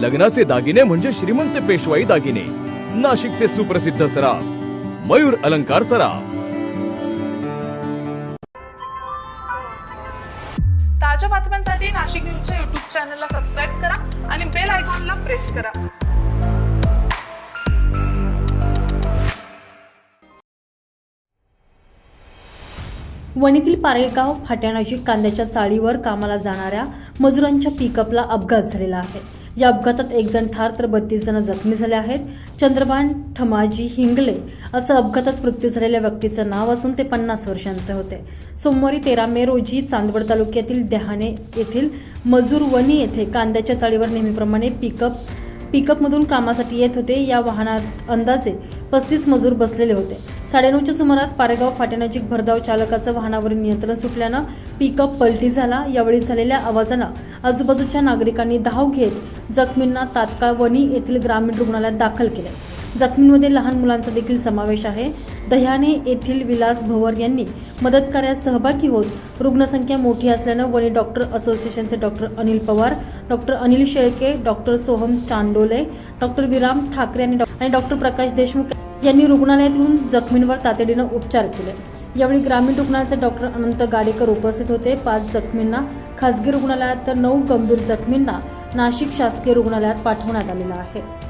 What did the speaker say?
लग्नाचे दागिने म्हणजे श्रीमंत पेशवाई दागिने. नाशिकचे सुप्रसिद्ध सराफ मयूर अलंकार सराफ. ताज्या बातम्यांसाठी नाशिक न्यूजच्या युट्यूब चॅनलला सबस्क्राईब करा आणि बेल आयकॉनला प्रेस करा. वणीतील पारेगाव फाट्यानजीक कांद्याच्या चाळीवर कामाला जाणाऱ्या मजुरांच्या पिकअपला अपघात झालेला आहे. या अपघातात एक जण ठार तर बत्तीस जण जखमी झाले आहेत. चंद्रबान ठमाजी हिंगले असं अपघातात मृत्यू झालेल्या व्यक्तीचं नाव असून ते पन्नास वर्षांचे होते. सोमवारी तेरा मे रोजी चांदवड तालुक्यातील देहाणे येथील मजूर वणी येथे कांद्याच्या चाळीवर नेहमीप्रमाणे पिकअप पिकअपमधून कामासाठी येत होते. या वाहनात अंदाजे पस्तीस मजूर बसलेले होते. साडेनऊच्या सुमारास पारेगाव फाट्यानजीक भरधाव चालकाचं वाहनावरील नियंत्रण सुटल्यानं पिकअप पलटी झाला. यावेळी झालेल्या आवाजानं आजूबाजूच्या नागरिकांनी धाव घेत जखमींना तात्काळ वणी येथील ग्रामीण रुग्णालयात दाखल केले. जखमींमध्ये लहान मुलांचा देखील समावेश आहे. दह्याने येथील विलास भवर यांनी मदत कार्यात सहभागी होत रुग्णसंख्या मोठी असल्यानं वणी डॉक्टर असोसिएशनचे doctor Anil Pawar doctor Anil Shelke doctor Soham Chandole doctor Viram Thakare आणि डॉ- आणि डॉक्टर प्रकाश देशमुख यांनी रुग्णालयात येऊन जखमींवर तातडीनं उपचार केले. यावेळी ग्रामीण रुग्णालयाचे डॉक्टर अनंत गाडेकर उपस्थित होते. पाच जखमींना खासगी रुग्णालयात तर नऊ गंभीर जखमींना नाशिक शासकीय रुग्णालयात पाठवण्यात आलेलं आहे.